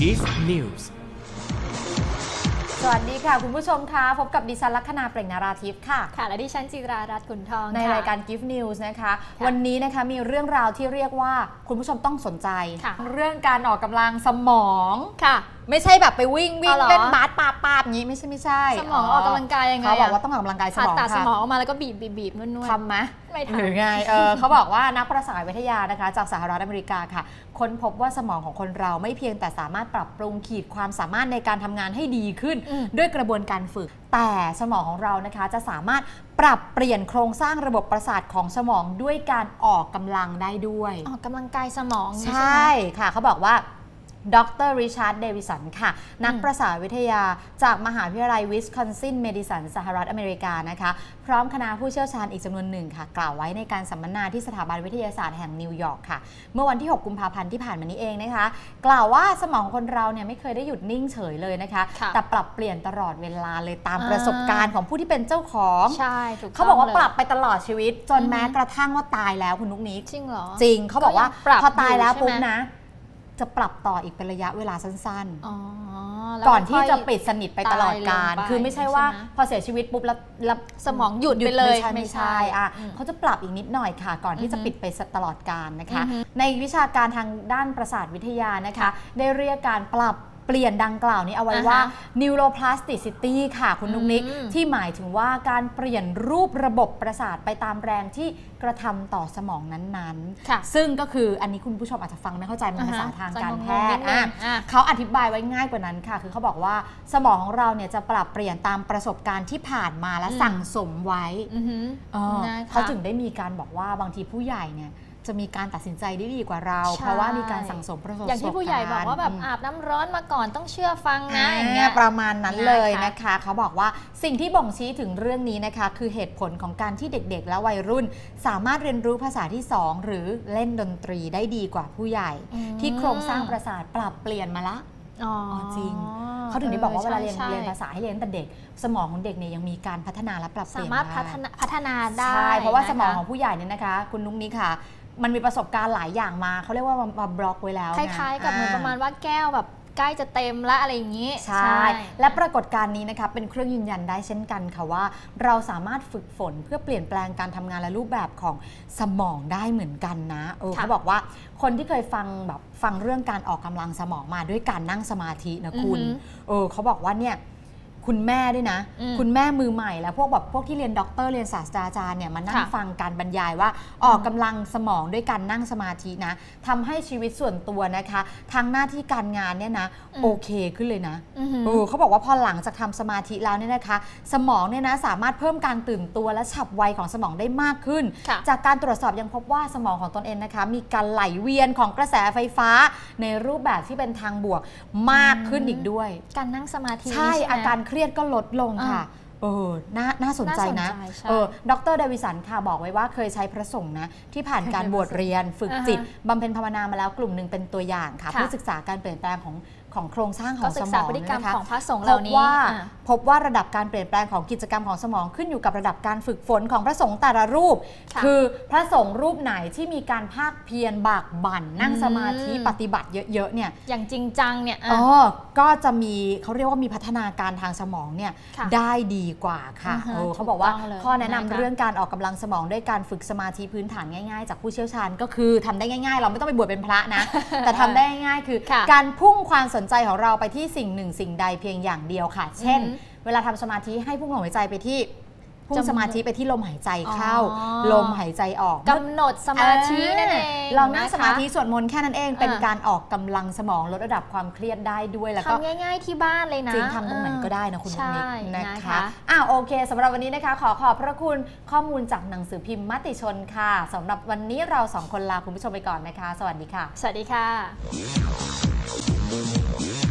Gift News สวัสดีค่ะ คุณผู้ชมคะพบกับดิฉันลัคนาเปล่งนาราทิพย์ค่ะ ค่ะ และดิฉันจิรารัตน์ขุนทองในค่ะ รายการ Gift News นะคะค่ะวันนี้นะคะมีเรื่องราวที่เรียกว่าคุณผู้ชมต้องสนใจ ค่ะ เรื่องการออกกำลังสมอง ค่ะ ไม่ใช่แบบไปวิ่งวิ่งอ๋อเหรอ เล่นบาสปาปาบอย่างนี้ไม่ใช่ไม่ใช่สมองออกกำลังกายยังไงเขาบอกอะว่าต้องออกกำลังกายสผ่ามองตัดสค่ะมองออกมาแล้วก็บีบบีบบีบนวดๆทำไหมไม่ทำหรือไงเออเขาบอกว่านักประสาทวิทยานะคะ จากสหรัฐอเมริกาค่ะ ค้นพบว่าสมองของคนเราไม่เพียงแต่สามารถปรับปรุงขีดความสามารถในการทำงานให้ดีขึ้นอืมด้วยกระบวนการฝึก แต่สมองของเรานะคะจะสามารถปรับเปลี่ยนโครงสร้างระบบประสาทของสมองด้วยการออกกำลังได้ด้วย ออกกำลังกายสมองใชนี่ไหม่ค่ะเขาบอกว่า ดรริชาร์ดเดวิสันค่ะ นักประสาทวิทยาจากมหาวิทยาลัยวิสคอนซินเมดิสันสหรัฐอเมริกานะคะ พร้อมคณะผู้เชี่ยวชาญอีกจำนวนหนึ่งค่ะ กล่าวไว้ในการสัมมนาที่สถาบันวิทยาศาสตร์แห่งนิวยอร์กค่ะ เมื่อวันที่ 6 กุมภาพันธ์ที่ผ่านมานี้เองนะคะ กล่าวว่าสมองคนเราเนี่ยไม่เคยได้หยุดนิ่งเฉยเลยนะคะค่ะแต่ปรับเปลี่ยนตลอดเวลาเลยตามอ่าประสบการณ์ของผู้ที่เป็นเจ้าของใช่ถูกเขาบอกว่าต้งลยปรับไปตลอดชีวิต จนอือฮึแม้กระทั่งว่าตายแล้วคุณนุกนิกจริงเหรอจริงเขาบอกว่าก็ยังปรับพอตายแล้วอยู่ใช่ไหมปุ๊บนะ จะปรับต่ออีกเป็นระยะเวลาสั้นอ๋อแล้วๆ ก่อนที่จะค่ยปิดสนิทไปตลอดกาลตายลงไปคือไม่ใช่ว่าใช่ไหมพอเสียชีวิตปุ๊บแล้วแล้วสมองหยุดไปเลย ไม่ใช่ไม่ใช่อะอืมเขาจะปรับอีกนิดหน่อยค่ะ ก่อนที่จะอือฮึปิดไปตลอดกาลนะคะ อือฮึในวิชาการทางด้านประสาทวิทยานะคะค่ะได้เรียกการปรับเปลี่ยนดังกล่าวนี้เอาไว้อ่าฮะว่า neuroplasticity ค่ะคุณนุกนิกอืมที่หมายถึงว่าการเปลี่ยนรูประบบประสาทไปตามแรงที่กระทำต่อสมองนั้นๆค่ะซึ่งก็คืออันนี้คุณผู้ชมอาจจะฟังไม่เข้าใจมันภาษาทางการแพทย์อ่าฮะอะจะงงๆนิดนึงอะเขาอธิบายไว้ง่ายกว่านั้นค่ะ คือเขาบอกว่าสมองของเราเนี่ยจะปรับเปลี่ยนตามประสบการณ์ที่ผ่านมาและอืมสั่งสมไว้อือหือเออนะคะเขาถึงได้มีการบอกว่าบางทีผู้ใหญ่เนี่ย จะมีการตัดสินใจได้ดีกว่าเราใช่เพราะว่ามีการสั่งสมประสบการณ์อย่างที่ผู้ใหญ่บอกว่าแบบมอาบน้ำร้อนมาก่อนต้องเชื่อฟังนะอ่าอย่างเงี้ยประมาณนั้นเลยนะคะนะคะ เขาบอกว่าสิ่งที่บ่งชี้ถึงเรื่องนี้นะคะ คือเหตุผลของการที่เด็กๆ และวัยรุ่น สามารถเรียนรู้ภาษาที่ 2 หรือเล่นดนตรีได้ดีกว่าผู้ใหญ่อืมที่โครงสร้างประสาทปรับเปลี่ยนมาละอ๋อจริงเขาถึงได้บอกว่าเวลาเรียนใช่เรียนภาษาให้เรียนตั้งแต่เด็ก สมองของเด็กเนี่ยยังมีการพัฒนาและปรับเปสาลี่ยนมารถพัฒได้นาพัฒนาได้ใช่เพราะว่าสมองนคของผู้ใหญ่เนี่ยนะคะ คุณนุ้งนี้ค่ะ มันมีประสบการณ์หลายอย่างมา เขาเรียกว่ามามาบล็อกไว้แล้วคไงล้ายๆ กับเหมือนประมาณว่าแก้วแบบใกล้จะเต็มแล้วอะไรอย่างนี้ ใช่ และปรากฏการณ์นี้นะคะเป็นเครื่องยืนยันได้เช่นกันค่ะว่า เราสามารถฝึกฝนเพื่อเปลี่ยนแปลงการทำงานและรูปแบบของสมองได้เหมือนกันนะเออค่ะเขาบอกว่าคนที่เคยฟังแบบฟังเรื่องการออกกำลังสมองมาด้วยการนั่งสมาธินะคุณอือหือเออเขาบอกว่าเนี่ย คุณแม่ด้วยนะ อืมคุณแม่มือใหม่แล้วพวกแบบพวกที่เรียนด็อกเตอร์เรียนศาสตราจารย์เนี่ยมานั่งค่ะ ฟังการบรรยายว่า ออกกำลังสมองด้วยการนั่งสมาธินะทำให้ชีวิตส่วนตัวนะคะทางหน้าที่การงานเนี่ยนะอืมโอเคขึ้นเลยนะ อือหือ เออเขาบอกว่าพอหลังจากทำสมาธิแล้วเนี่ยนะคะ สมองเนี่ยนะสามารถเพิ่มการตื่นตัวและฉับไวของสมองได้มากขึ้น ค่ะ จากการตรวจสอบยังพบว่าสมองของตนเองนะคะ มีการไหลเวียนของกระแสไฟฟ้า ในรูปแบบที่เป็นทางบวกมากขึ้นอีกด้วย การนั่งสมาธิใช่ไหมอาการเครียดก็ลดลงค่ะ เออน่าน่าสนใจนะ น่าสนใจใช่เออ ดรเดวิสันค่ะบอกไว้ว่าเคยใช้พระสงฆ์นะ ที่ผ่านการบวชเรียนฝึกอ่าฮะจิตบำเพ็ญภาวนามาแล้วกลุ่มหนึ่งเป็นตัวอย่างค่ะค่ะ เพื่อศึกษาการเปลี่ยนแปลงของ ของโครงสร้างขก็องศึสกมษาองพฤติกรรมนะคะของพระสงฆ์พเหล่าบนี้ว่าอะพบว่าระดับการเปลี่ยนแปลงของกิจกรรมของสมองขึ้นอยู่กับระดับการฝึกฝนของพระสงฆ์แต่ละรูปค่ะคือพระสงฆ์รูปไหนที่มีการภาคเพียรบากบั่นนั่งอืมสมาธิปฏิบัติเยอะๆเนี่ยอย่างจริงจังเนี่ยอะอ๋อก็จะมีเขาเรียกว่ามีพัฒนาการทางสมองเนี่ยค่ะได้ดีกว่าค่ะอือฮะเออเขาบอกว่าถูกต้องเลยข้อแนะนำนะคะเรื่องการออกกำลังสมองด้วยการฝึกสมาธิพื้นฐานง่ายๆ จากผู้เชี่ยวชาญ ก็คือทำได้ง่าย ๆ เราไม่ต้องไปบวชเป็นพระนะ แต่ทำได้ง่ายๆคือค่ะการพุ่งความสนใจของเราไปที่สิ่งหนึ่งสิ่งใดเพียงอย่างเดียวค่ะ เช่นอือฮึเวลาทำสมาธิให้พุ่งลมหายใจไปที่พุ่งจมูกสมาธิไปที่ลมหายใจเข้าอ๋อลมหายใจออกกำหนดสมาธินั่นเองเรานั่งนะคะสมาธิสวดมนต์แค่นั้นเองเป็นอ่าการออกกำลังสมองลดระดับความเครียดได้ด้วยแล้วก็ทำง่าย ๆที่บ้านเลยนะจริงทำตรงไหนก็ได้นะคุณลูกนิกใช่นะนะคะคะอ่าโอเคสำหรับวันนี้นะคะ ขอขอบพระคุณข้อมูลจากหนังสือพิมพ์มติชนค่ะสำหรับวันนี้เราสองคนลาคุณผู้ชมไปก่อนนะคะ สวัสดีค่ะ สวัสดีค่ะ Música